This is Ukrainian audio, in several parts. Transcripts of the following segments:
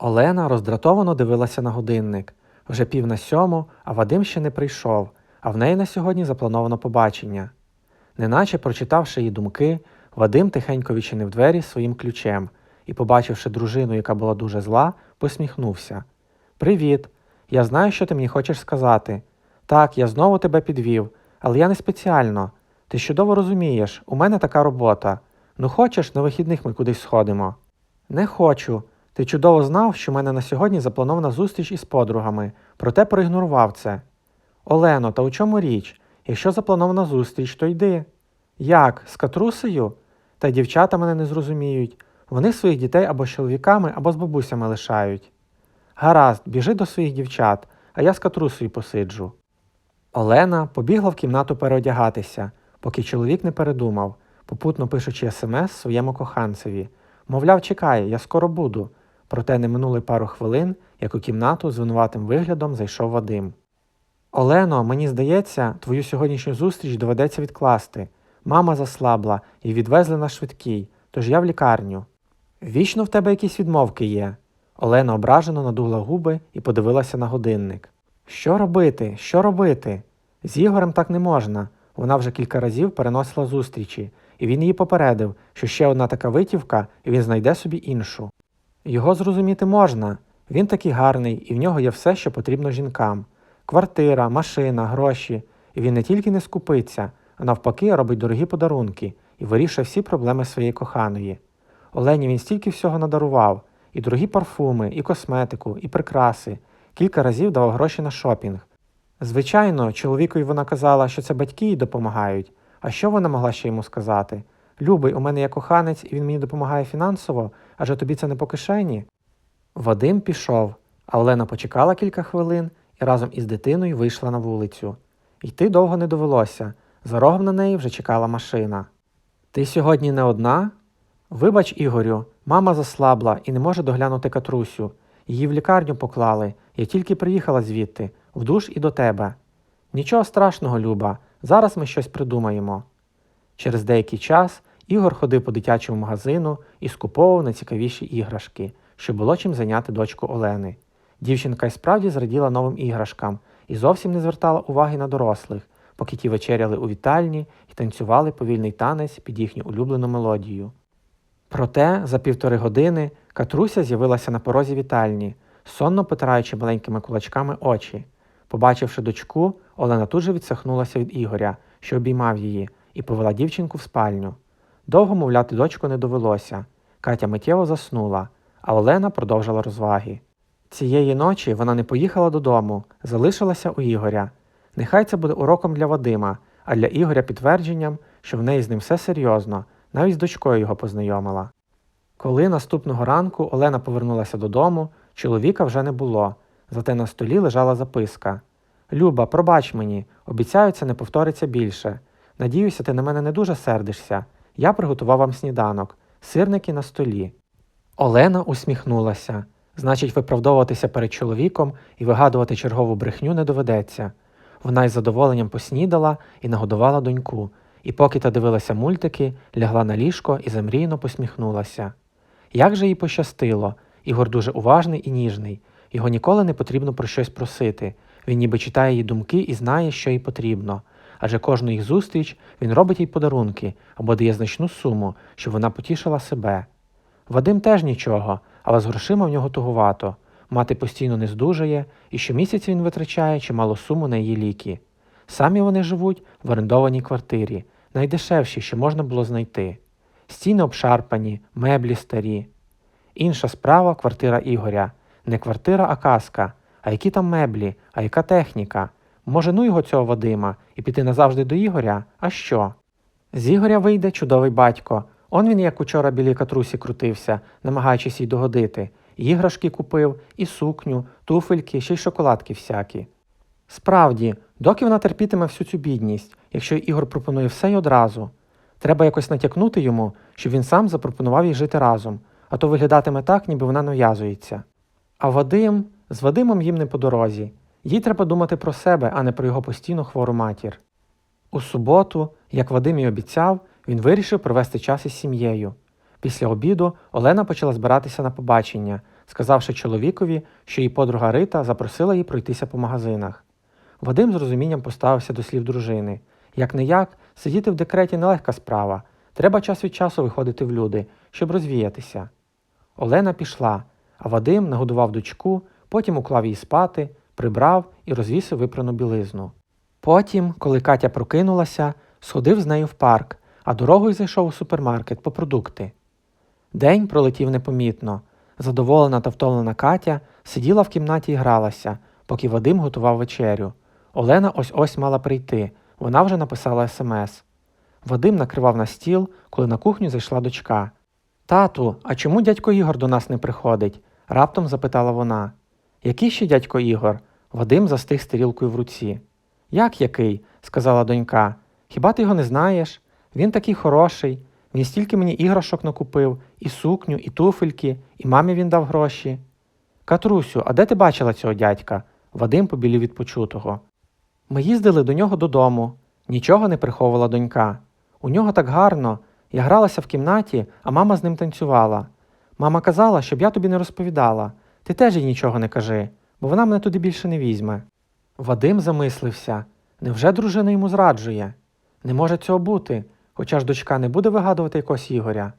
Олена роздратовано дивилася на годинник. Вже пів на сьому, а Вадим ще не прийшов, а в неї на сьогодні заплановано побачення. Неначе прочитавши її думки, Вадим тихенько відчинив двері своїм ключем і, побачивши дружину, яка була дуже зла, посміхнувся. Привіт! Я знаю, що ти мені хочеш сказати. Так, я знову тебе підвів, але я не спеціально. Ти чудово розумієш, у мене така робота. Ну хочеш, на вихідних ми кудись сходимо? Не хочу. Ти чудово знав, що в мене на сьогодні запланована зустріч із подругами, проте проігнорував це. Олено, та у чому річ? Якщо запланована зустріч, то йди. Як? З катрусею? Та дівчата мене не зрозуміють. Вони своїх дітей або з чоловіками, або з бабусями лишають. Гаразд, біжи до своїх дівчат, а я з катрусею посиджу. Олена побігла в кімнату переодягатися, поки чоловік не передумав, попутно пишучи смс своєму коханцеві. Мовляв, чекай, я скоро буду. Проте не минули пару хвилин, як у кімнату з винуватим виглядом зайшов Вадим. Олено, мені здається, твою сьогоднішню зустріч доведеться відкласти. Мама заслабла і відвезли на швидкій, тож я в лікарню. Вічно в тебе якісь відмовки є. Олена ображено надула губи і подивилася на годинник. Що робити? Що робити? З Ігорем так не можна. Вона вже кілька разів переносила зустрічі, і він її попередив, що ще одна така витівка, і він знайде собі іншу. Його зрозуміти можна. Він такий гарний, і в нього є все, що потрібно жінкам: квартира, машина, гроші. І він не тільки не скупиться, а навпаки робить дорогі подарунки і вирішує всі проблеми своєї коханої. Олені він стільки всього надарував: і дорогі парфуми, і косметику, і прикраси, кілька разів давав гроші на шопінг. Звичайно, чоловікові вона казала, що це батьки їй допомагають. А що вона могла ще йому сказати? Любий, у мене є коханець, і він мені допомагає фінансово, адже тобі це не по кишені. Вадим пішов, а Олена почекала кілька хвилин і разом із дитиною вийшла на вулицю. Йти довго не довелося. За рогом на неї вже чекала машина. Ти сьогодні не одна? Вибач, Ігорю, мама заслабла і не може доглянути катрусю. Її в лікарню поклали. Я тільки приїхала звідти, в душ і до тебе. Нічого страшного, Люба, зараз ми щось придумаємо. Через деякий час Ігор ходив по дитячому магазину і скуповував найцікавіші іграшки, щоб було чим зайняти дочку Олени. Дівчинка й справді зраділа новим іграшкам і зовсім не звертала уваги на дорослих, поки ті вечеряли у вітальні і танцювали повільний танець під їхню улюблену мелодію. Проте за півтори години Катруся з'явилася на порозі вітальні, сонно потираючи маленькими кулачками очі. Побачивши дочку, Олена тут же відсахнулася від Ігоря, що обіймав її, і повела дівчинку в спальню. Довго мовляти дочку не довелося. Катя миттєво заснула, а Олена продовжила розваги. Цієї ночі вона не поїхала додому, залишилася у Ігоря. Нехай це буде уроком для Вадима, а для Ігоря підтвердженням, що в неї з ним все серйозно, навіть з дочкою його познайомила. Коли наступного ранку Олена повернулася додому, чоловіка вже не було, зате на столі лежала записка. Люба, пробач мені, обіцяю, це не повториться більше. Надіюся, ти на мене не дуже сердишся. Я приготував вам сніданок, сирники на столі. Олена усміхнулася. Значить, виправдовуватися перед чоловіком і вигадувати чергову брехню не доведеться. Вона із задоволенням поснідала і нагодувала доньку, і поки та дивилася мультики, лягла на ліжко і замрійно посміхнулася. Як же їй пощастило, Ігор дуже уважний і ніжний, його ніколи не потрібно про щось просити. Він ніби читає її думки і знає, що їй потрібно. Адже кожну їх зустріч він робить їй подарунки або дає значну суму, щоб вона потішила себе. Вадим теж нічого, але з грошима в нього тугувато. Мати постійно не здужає, і щомісяця він витрачає чимало суму на її ліки. Самі вони живуть в орендованій квартирі, найдешевші, що можна було знайти. Стіни обшарпані, меблі старі. Інша справа квартира Ігоря. Не квартира, а казка. А які там меблі, а яка техніка? Може, ну його цього Вадима і піти назавжди до Ігоря? А що? З Ігоря вийде чудовий батько. Он він, як учора білій катрусі крутився, намагаючись їй догодити. Іграшки купив, і сукню, туфельки, ще й шоколадки всякі. Справді, доки вона терпітиме всю цю бідність, якщо Ігор пропонує все й одразу. Треба якось натякнути йому, щоб він сам запропонував їй жити разом, а то виглядатиме так, ніби вона нав'язується. А Вадим з Вадимом їм не по дорозі. Їй треба думати про себе, а не про його постійну хвору матір. У суботу, як Вадим і обіцяв, він вирішив провести час із сім'єю. Після обіду Олена почала збиратися на побачення, сказавши чоловікові, що її подруга Рита запросила її пройтися по магазинах. Вадим з розумінням поставився до слів дружини. Як не як, сидіти в декреті нелегка справа. Треба час від часу виходити в люди, щоб розвіятися. Олена пішла, а Вадим нагодував дочку, потім уклав її спати, прибрав і розвісив випрану білизну. Потім, коли Катя прокинулася, сходив з нею в парк, а дорогою зайшов у супермаркет по продукти. День пролетів непомітно. Задоволена та втомлена Катя сиділа в кімнаті і гралася, поки Вадим готував вечерю. Олена ось ось мала прийти, вона вже написала смс. Вадим накривав на стіл, коли на кухню зайшла дочка. Тату, а чому дядько Ігор до нас не приходить? раптом запитала вона. Який ще дядько Ігор? Вадим застиг з тарілкою в руці. Як який? сказала донька. Хіба ти його не знаєш? Він такий хороший. Він стільки мені іграшок накупив, і сукню, і туфельки, і мамі він дав гроші. Катрусю, а де ти бачила цього дядька? Вадим побілів від почутого. Ми їздили до нього додому. Нічого не приховувала донька. У нього так гарно. Я гралася в кімнаті, а мама з ним танцювала. Мама казала, щоб я тобі не розповідала. Ти теж їй нічого не кажи, бо вона мене туди більше не візьме. Вадим замислився. Невже дружина йому зраджує? Не може цього бути, хоча ж дочка не буде вигадувати якогось Ігоря.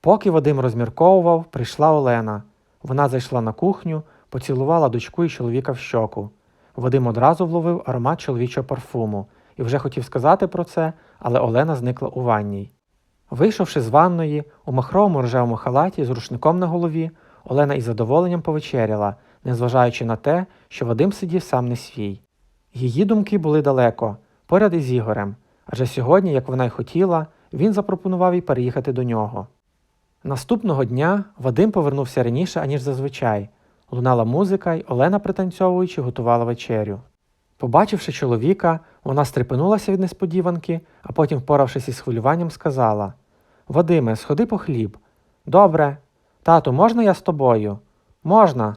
Поки Вадим розмірковував, прийшла Олена. Вона зайшла на кухню, поцілувала дочку і чоловіка в щоку. Вадим одразу вловив аромат чоловічого парфуму і вже хотів сказати про це, але Олена зникла у ванній. Вийшовши з ванної, у махровому рожевому халаті з рушником на голові, Олена із задоволенням повечеряла, незважаючи на те, що Вадим сидів сам не свій. Її думки були далеко, поряд із Ігорем, адже сьогодні, як вона й хотіла, він запропонував їй переїхати до нього. Наступного дня Вадим повернувся раніше, аніж зазвичай. Лунала музика, й Олена, пританцьовуючи, готувала вечерю. Побачивши чоловіка, вона стрепенулася від несподіванки, а потім, впоравшись із хвилюванням, сказала Вадиме, сходи по хліб. Добре. Тату, можна я з тобою? Можна.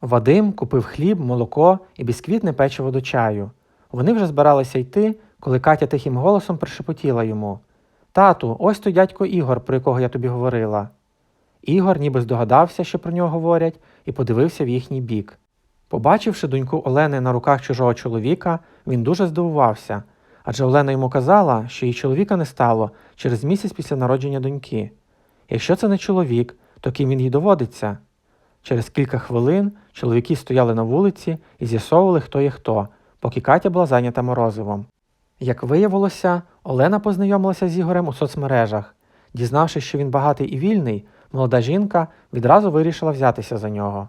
Вадим купив хліб, молоко і бісквітне печиво до чаю. Вони вже збиралися йти, коли Катя тихим голосом пришепотіла йому Тату, ось той дядько Ігор, про якого я тобі говорила. Ігор ніби здогадався, що про нього говорять, і подивився в їхній бік. Побачивши доньку Олени на руках чужого чоловіка, він дуже здивувався, адже Олена йому казала, що її чоловіка не стало через місяць після народження доньки. Якщо це не чоловік, то ким він їй доводиться? Через кілька хвилин чоловіки стояли на вулиці і з'ясовували, хто є хто, поки Катя була зайнята морозивом. Як виявилося, Олена познайомилася з Ігорем у соцмережах. Дізнавшись, що він багатий і вільний, молода жінка відразу вирішила взятися за нього.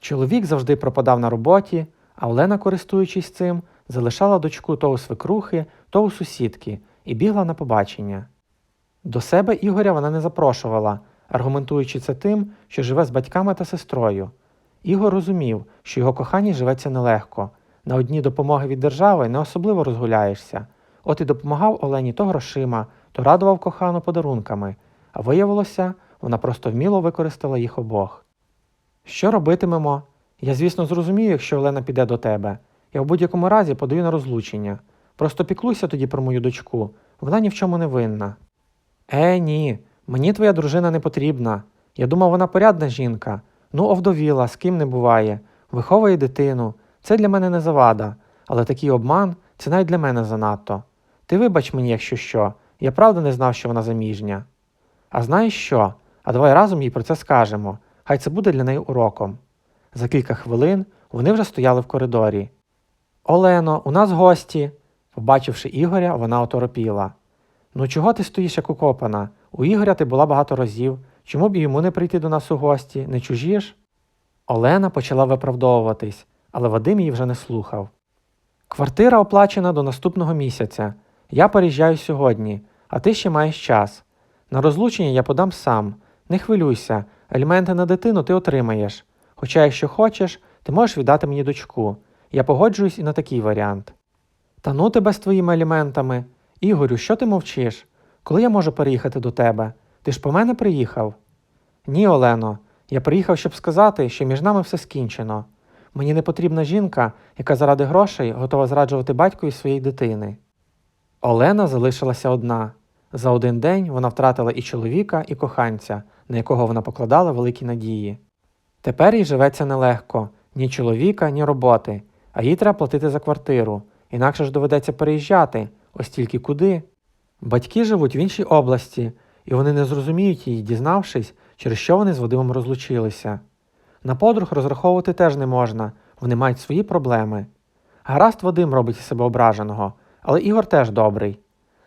Чоловік завжди пропадав на роботі, а Олена, користуючись цим, залишала дочку то у свекрухи, то у сусідки і бігла на побачення. До себе Ігоря вона не запрошувала, аргументуючи це тим, що живе з батьками та сестрою. Ігор розумів, що його коханій живеться нелегко. На одні допомоги від держави не особливо розгуляєшся. От і допомагав Олені то грошима, то радував кохану подарунками, а виявилося, вона просто вміло використала їх обох. Що робитимемо? Я, звісно, зрозумію, якщо Олена піде до тебе. Я в будь-якому разі подаю на розлучення. Просто піклуйся тоді про мою дочку, вона ні в чому не винна. Е, ні, мені твоя дружина не потрібна. Я думав, вона порядна жінка. Ну, овдовіла, з ким не буває, виховує дитину. Це для мене не завада, але такий обман це навіть для мене занадто. Ти вибач мені, якщо що, я правда не знав, що вона заміжня. А знаєш що? А давай разом їй про це скажемо. Хай це буде для неї уроком. За кілька хвилин вони вже стояли в коридорі. Олено, у нас гості. Побачивши Ігоря, вона оторопіла. Ну чого ти стоїш, як укопана? У Ігоря ти була багато разів. Чому б йому не прийти до нас у гості? Не чужі Олена почала виправдовуватись, але Вадим її вже не слухав. Квартира оплачена до наступного місяця. Я переїжджаю сьогодні, а ти ще маєш час. На розлучення я подам сам. Не хвилюйся, аліменти на дитину ти отримаєш. Хоча, якщо хочеш, ти можеш віддати мені дочку. Я погоджуюсь і на такий варіант. Та ну тебе з твоїми аліментами. Ігорю, що ти мовчиш? Коли я можу переїхати до тебе? Ти ж по мене приїхав? Ні, Олено, я приїхав, щоб сказати, що між нами все скінчено. Мені не потрібна жінка, яка заради грошей готова зраджувати батькові своєї дитини. Олена залишилася одна. За один день вона втратила і чоловіка, і коханця, на якого вона покладала великі надії. Тепер їй живеться нелегко ні чоловіка, ні роботи, а їй треба платити за квартиру, інакше ж доведеться переїжджати, ось тільки куди. Батьки живуть в іншій області, і вони не зрозуміють її, дізнавшись, через що вони з Вадимом розлучилися. На подруг розраховувати теж не можна, вони мають свої проблеми. Гаразд Вадим робить із себе ображеного, але Ігор теж добрий.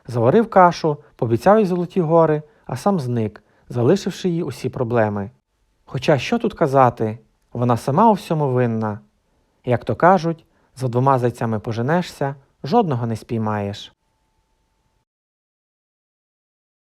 Заварив кашу, пообіцяв їй золоті гори, а сам зник, залишивши їй усі проблеми. Хоча що тут казати, вона сама у всьому винна. Як то кажуть, за двома зайцями поженешся, жодного не спіймаєш.